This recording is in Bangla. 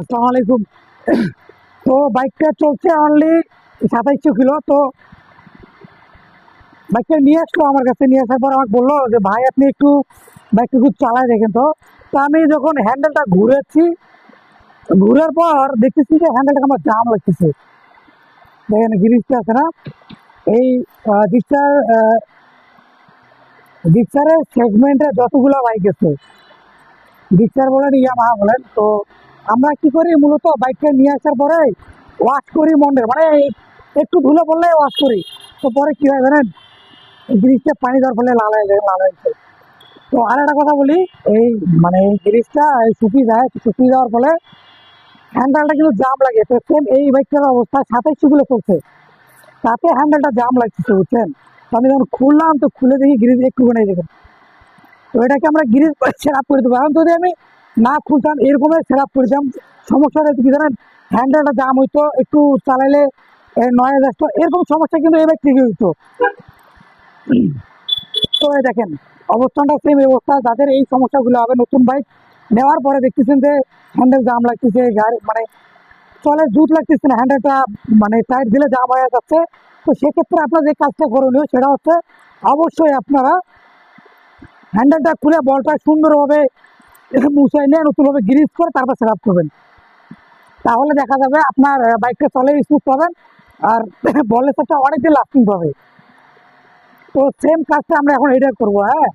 আসসালামু আলাইকুম। তো বাইকটা চলছে অনলি সাতাইশশো কিলো, তো বাইকটা নিয়ে আসলো আমার কাছে, নিয়ে আসার পর আমাকে বলল যে, ভাই, আপনি একটু বাইকটা খুব চালায় দেখেন তো। তো আমি যখন হ্যান্ডেলটা ঘুরেছি, ঘুরার পর দেখতেছি যে হ্যান্ডেলটা আমার জাম লাগতেছে। দেখেন গিরিজটা আছে না? এই রিক্সার রিক্সারের সেগমেন্টে যতগুলো বাইক আছে রিক্সার বলেন, ইয়ামাহা বলেন, তো আমরা কি করি? মূলত বাইকটা নিয়ে আসার পরে ওয়াশ করি মন্ডের মানে একটু ধুলো পড়লে ওয়াশ করি। তো পরে কি হয় জানেন? গ্রিসটা পানি দেওয়ার ফলে লাল হয়ে লাল হয়েছে তো আর একটা কথা বলি, এই মানে এই গ্রিসটা শুকিয়ে যায়, শুকিয়ে যাওয়ার ফলে হ্যান্ডেলটা কিন্তু জাম লাগে। তো সেম এই বাইকটার অবস্থা সাতাইশশো কিলো চলছে। তাতে হ্যান্ডেলটা জাম লাগছে বুঝছেন? তো আমি যখন খুললাম, তো খুলে দেখি গ্রিজ একটু বানিয়ে দেখুন তো এটাকে আমরা গ্রিজ সেট আপ করে দেবো। এখন যদি আমি না খুলতাম এরকমের সেট আপ করেছিলাম সমস্যা হয়েছে কি জানেন? হ্যান্ডেলটা জাম হইতো, একটু চালাইলে নয়েজ আসতো। এরকম সমস্যা কিন্তু এবার থেকে হইতো তো দেখেন, অবস্থানটা সেম অবস্থা। যাদের এই সমস্যাগুলো হবে নতুন বাইক নেওয়ার পরে দেখতেছেন যে হ্যান্ডেল জাম লাগতেছে গাড়ি মানে চলে জুত লাগতেছে না হ্যান্ডেলটা মানে টাইট দিলে জাম হয়ে যাচ্ছে। তো সেক্ষেত্রে আপনার যে কাজটা করণীয় সেটা হচ্ছে, অবশ্যই আপনারা হ্যান্ডেলটা খুলে বলটা সুন্দরভাবে মুছাই নিয়ে নতুনভাবে গ্রিজ করে তারপর সেট আপ করবেন। তাহলে দেখা যাবে আপনার বাইকটা চলে স্মুথ পাবেন, আর বলের সাথে অনেকদিন লাস্টিং পাবে। তো সেম কাজটা আমরা এখন এটা করব হ্যাঁ?